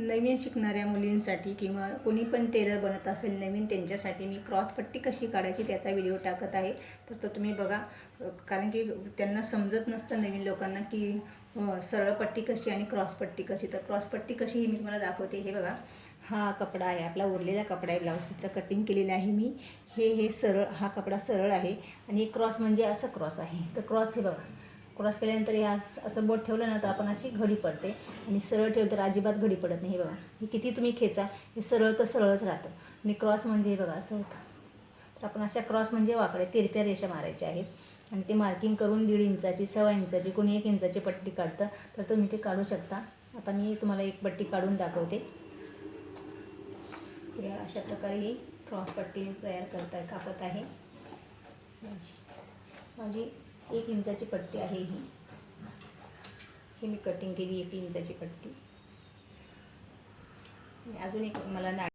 नवीन शिकणाऱ्या मुलींसाठी किंवा कोणी पण टेलर बनत असेल नवीन त्यांच्यासाठी मी क्रॉस पट्टी कशी काढायची त्याचा व्हिडिओ टाकत आहे. तर तो तुम्ही बघा. कारण की त्यांना समजत नसतं नवीन लोकांना की सरळ पट्टी कशी आणि क्रॉस पट्टी कशी. तर क्रॉस पट्टी कशी ही मी तुम्हाला दाखवते. हे बघा. हा कपडा आहे आपला उरलेला कपडा आहे. ब्लाऊज पीसचा कटिंग केलेला आहे मी. हे हे सरळ हा कपडा सरळ आहे. आणि क्रॉस म्हणजे असं क्रॉस आहे. तर क्रॉस हे बघा. क्रॉस केल्यानंतर हे असं बोट ठेवलं ना तर आपण अशी घडी पडते. आणि सरळ ठेवलं तर अजिबात घडी पडत नाही हे बघा. हे किती तुम्ही खेचा हे सरळ तर सरळच राहतं. आणि क्रॉस म्हणजे हे बघा असं होतं. तर आपण अशा क्रॉस म्हणजे वाकडे तिरप्या रेषा मारायच्या आहेत. आणि ते मार्किंग करून दीड इंचाची सव्वा इंचाची कोणी एक इंचाची पट्टी काढतं तर तुम्ही ते काढू शकता. आता मी तुम्हाला एक पट्टी काढून दाखवते. अशा प्रकारे ही क्रॉस पट्टी तयार करता कापत आहे. माझी एक इंचाची पट्टी आहे ही. ही मी कटिंग केली एक इंचाची पट्टी. अजून एक मला ना